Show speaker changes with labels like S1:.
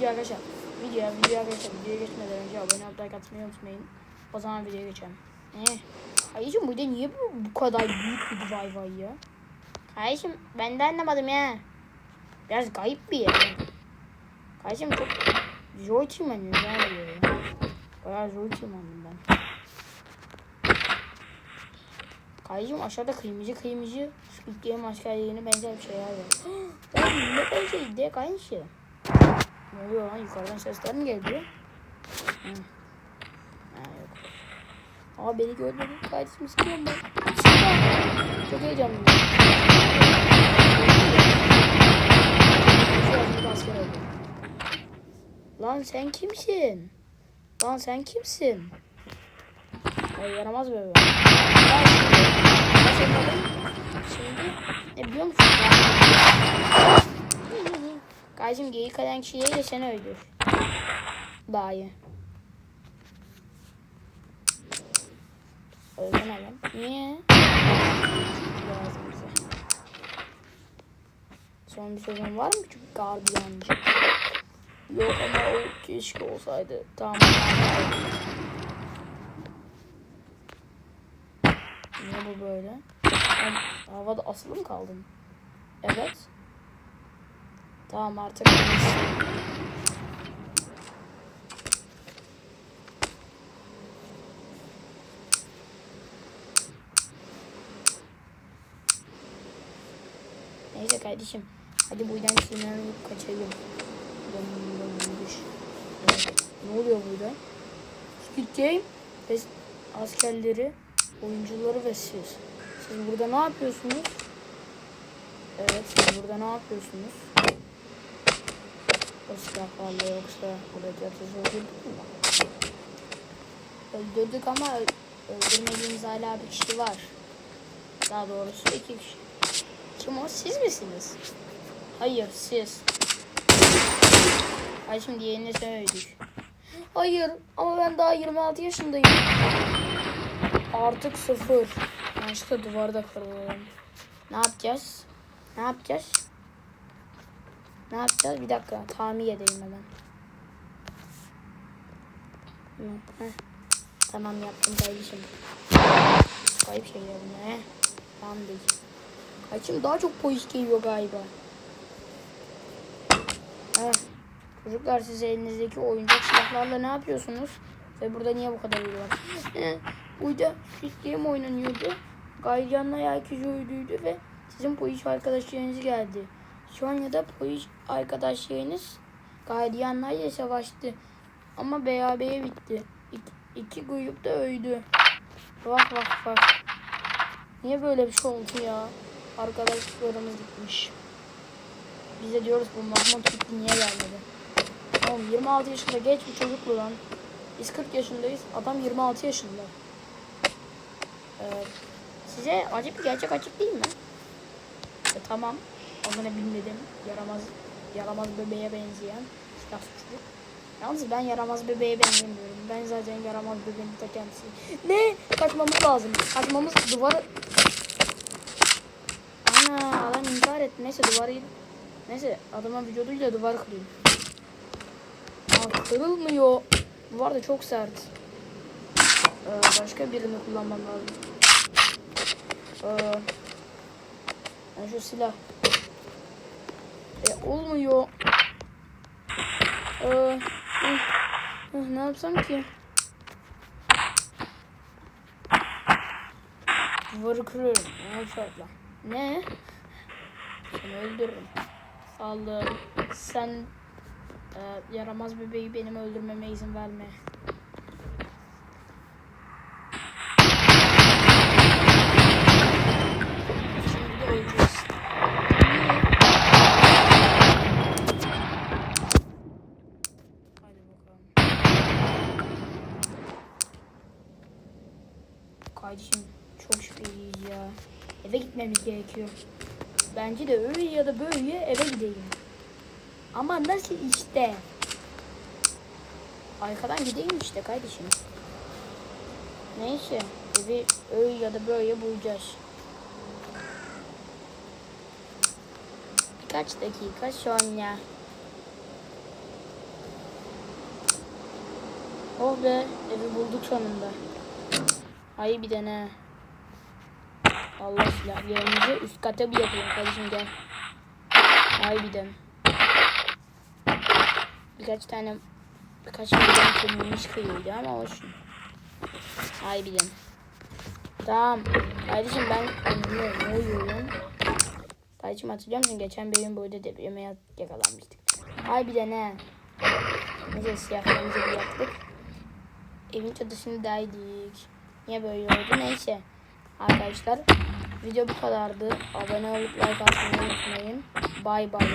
S1: video arkadaşlar. Videoya video arkadaşlar videoya geçmeden önce abone olup like atmayı unutmayın. O zaman videoya geçelim. Eh. Kardeşim burada niye bu, bu kadar büyük bir vay vay ya? Kardeşim ben de anlamadım ya. Biraz kayıp bir yer. Kardeşim çok zor tırmanıyor ya. böyle ya. Bayağı zor tırmandım ben. Kardeşim aşağıda kıyımcı kıyımcı Squid Game askerliğine benzer bir şeyler var. Oğlum ne benzer de kardeşim. Oluyor lan yukarıdan sesler mi geliyor? Aa beni gördü. Kardeşim sıkıyorum ben. Çok heyecanlıyım. Lan sen kimsin? Lan sen kimsin? Ay yaramaz böyle. Kardeşim geyik eden kişiye de seni öldür. Öldürme lan. Niye? Son bir sözün var mı küçük gardiyancı? Yok ama o keşke olsaydı. Tamam. Niye bu böyle? Ben havada asılı mı kaldım? Evet. Tamam artık. Neyse kardeşim. Hadi buradan sinirlenip. Evet. Ne oluyor burada? Squid Game ve askerleri, oyuncuları ve siz. Siz burada ne yapıyorsunuz? Evet, siz burada ne yapıyorsunuz? O silahlarla yoksa burada yatırız öldürdük mü? Öldürdük ama öldürmediğimiz hala bir kişi var. Daha doğrusu iki kişi. Kim o? Siz misiniz? Hayır, siz. Ay şimdi diğerini söyledik. Hayır ama ben daha 26 yaşındayım. Artık sıfır. Yanlışlıkla duvarda kırıldım. Ne yapacağız? Ne yapacağız? Ne yapacağız? Bir dakika. Tamir edeyim hemen. Tamam yaptım kardeşim. Kayıp şeyler bunlar. he. Tamam değil. Kaçım daha çok polis geliyor galiba. Heh. Çocuklar siz elinizdeki oyuncak silahlarla ne yapıyorsunuz? Ve burada niye bu kadar iyi var? Burada Game oynanıyordu. Gardiyanla herkes öldüydü ve sizin polis arkadaşlarınız geldi. Şu an ya da polis arkadaşlarınız gardiyanlarla savaştı. Ama berabere bitti. İki, iki grup da öldü. Vah vah vah. Niye böyle bir şey oldu ya? Arkadaşlarımız gitmiş. Biz de diyoruz bu Mahmut gitti niye gelmedi? Oğlum 26 yaşında genç bir çocuk bu lan. Biz 40 yaşındayız. Adam 26 yaşında. Ee, size acı bir gerçek açık değil mi? E, tamam. Ne bilmedim. Yaramaz yaramaz bebeğe benzeyen silah çocuk. Yalnız ben yaramaz bebeğe benzemiyorum. Ben zaten yaramaz bebeğin ta kendisiyim. Ne? Kaçmamız lazım. Kaçmamız duvarı... Ana adam intihar etti. Neyse duvarı... Neyse adamın vücuduyla duvarı kırayım. Aa, kırılmıyor. Duvar da çok sert. Ee, başka birini kullanmam lazım. Ee, ben şu silah. E, olmuyor. Ee, ne yapsam ki? Duvarı kırıyorum. Şartla? Ne? Seni öldürürüm. Aldım. Sen e, yaramaz bebeği benim öldürmeme izin verme. Şimdi de öleceğiz. Hadi bakalım. Kardeşim çok şüpheliyiz ya. Eve gitmemiz gerekiyor. Bence de öyle ya da böyle eve gidelim. Ama nasıl işte? Arkadan gideyim işte kardeşim. Neyse. Evi öyle ya da böyle bulacağız. Birkaç dakika sonra. Oh be evi bulduk sonunda. Ay bir dene. Allah silahlarımızı üst kata bir yapalım kardeşim gel. Ay bir dene. Birkaç tane birkaç milyon kırılmış kıyıydı ama olsun. Ay bir dene. Tamam. Kardeşim ben ne uyuyorum. Kardeşim hatırlıyor musun? Geçen bir gün burada depreme yak- yakalanmıştık. Ay bir de ne? Neyse siyahlarımızı bir yaktık. Evin çatısındaydık. Niye böyle oldu? Neyse. Arkadaşlar video bu kadardı. Abone olup like atmayı unutmayın. Bay bay.